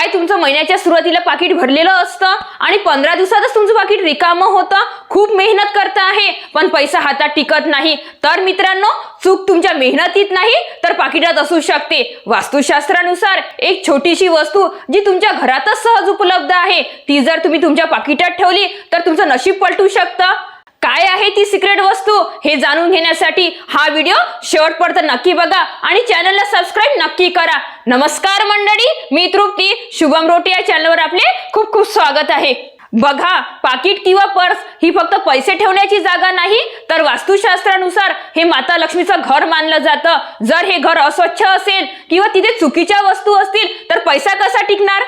काय तुमचं महिन्याच्या सुरुवातीला पाकिट भरलेलं असतं? आणि पंधरा दिवसातच तुमचं पाकिट रिकामं होतं? खूप मेहनत करता आहे पण पैसा हातात टिकत नाही. तर मित्रांनो चूक तुमच्या मेहनतीत नाही तर पाकिटात असू शकते. वास्तुशास्त्रानुसार एक छोटीशी वस्तू जी तुमच्या घरातच सहज उपलब्ध आहे ती जर तुम्ही तुमच्या पाकिटात ठेवली तर तुमचं नशीब पलटू शकतं. काय आहे ती सिक्रेट वस्तू हे जाणून घेण्यासाठी हा व्हिडिओ शेवटपर्यंत नक्की बघा आणि चॅनलला सबस्क्राईब नक्की करा. नमस्कार मंडळी मी तृप्ती. शुभम रोटी या चॅनलवर आपले खूप खूप स्वागत आहे. बघा पाकिट किंवा पर्स ही फक्त पैसे ठेवण्याची जागा नाही तर वास्तुशास्त्रानुसार हे माता लक्ष्मीचं घर मानलं जातं. जर हे घर अस्वच्छ असेल किंवा तिथे चुकीच्या वस्तू असतील तर पैसा कसा टिकणार?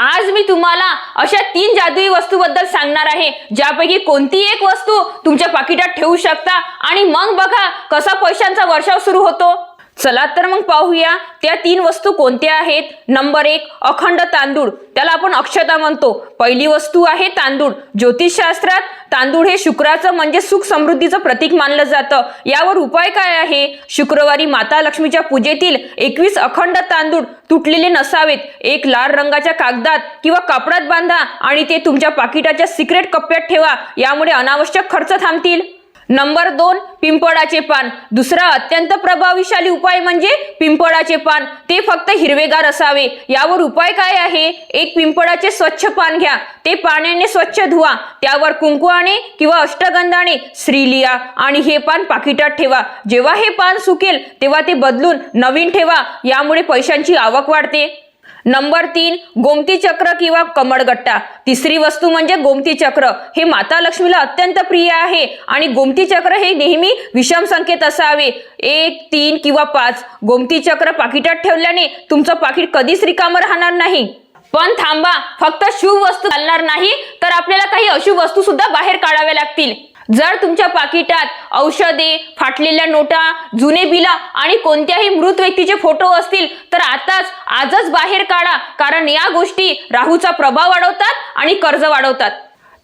आज मी तुम्हाला अशा तीन जादुई वस्तूबद्दल सांगणार आहे ज्यापैकी कोणती एक वस्तू तुमच्या पाकिटात ठेवू शकता? आणि मग बघा कसा पैशांचा वर्षाव सुरू होतो. चला तर मग पाहूया त्या तीन वस्तू कोणत्या आहेत? नंबर एक अखंड तांदूळ. त्याला आपण अक्षता म्हणतो. पहिली वस्तू आहे तांदूळ. ज्योतिषशास्त्रात तांदूळ हे शुक्राचं म्हणजे सुख समृद्धीचं प्रतीक मानलं जातं. यावर उपाय काय आहे? शुक्रवारी माता लक्ष्मीच्या पूजेतील एकवीस अखंड तांदूळ तुटलेले नसावेत. एक लाल रंगाच्या कागदात किंवा कापडात बांधा आणि ते तुमच्या पाकिटाच्या सिक्रेट कप्प्यात ठेवा. यामुळे अनावश्यक खर्च थांबतील. नंबर दोन पिंपळाचे पान. दुसरा अत्यंत प्रभावशाली उपाय म्हणजे पिंपळाचे पान. ते फक्त हिरवेगार असावे. यावर उपाय काय आहे? एक पिंपळाचे स्वच्छ पान घ्या. ते पाण्याने स्वच्छ धुवा. त्यावर कुंकुआने किंवा अष्टगंधाने श्रीलिया आणि हे पान पाकिटात ठेवा. जेव्हा हे पान सुकेल तेव्हा ते बदलून नवीन ठेवा. यामुळे पैशांची आवक वाढते. नंबर तीन गोमती चक्र किंवा कमळगट्टा तिसरी वस्तू म्हणजे गोमती चक्र. हे माता लक्ष्मीला अत्यंत प्रिय आहे आणि गोमती चक्र हे नेहमी विषम संख्येत असावे. एक तीन किंवा पाच. गोमती चक्र पाकिटात ठेवल्याने तुमचं पाकिट कधीच रिकामं राहणार नाही. पण थांबा फक्त शुभ वस्तू चालणार नाही तर आपल्याला काही अशुभ वस्तू सुद्धा बाहेर काढाव्या लागतील. जर तुमच्या पाकिटात औषधे फाटलेल्या नोटा जुने बिला आणि कोणत्याही मृत व्यक्तीचे फोटो असतील तर आताच आजच बाहेर काढा. कारण या गोष्टी राहूचा प्रभाव वाढवतात आणि कर्ज वाढवतात.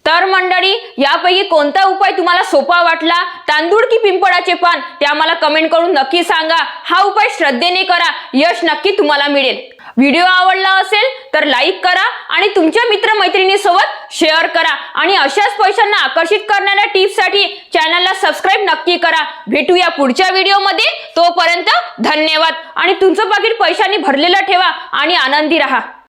तर मंडळी यापैकी कोणता उपाय तुम्हाला सोपा वाटला? तांदूळ की पिंपळाचे पान? ते आम्हाला कमेंट करून नक्की सांगा. हा उपाय श्रद्धेने करा. यश नक्की तुम्हाला मिळेल. व्हिडिओ आवडला असेल तर लाईक करा आणि तुमच्या मित्रमैत्रिणीसोबत सोबत शेअर करा. आणि अशाच पैशांना आकर्षित करणाऱ्या टिप्ससाठी चॅनलला सबस्क्राईब नक्की करा. भेटूया पुढच्या व्हिडिओमध्ये. तोपर्यंत धन्यवाद. आणि तुमचं पाकिट पैशांनी भरलेलं ठेवा आणि आनंदी राहा.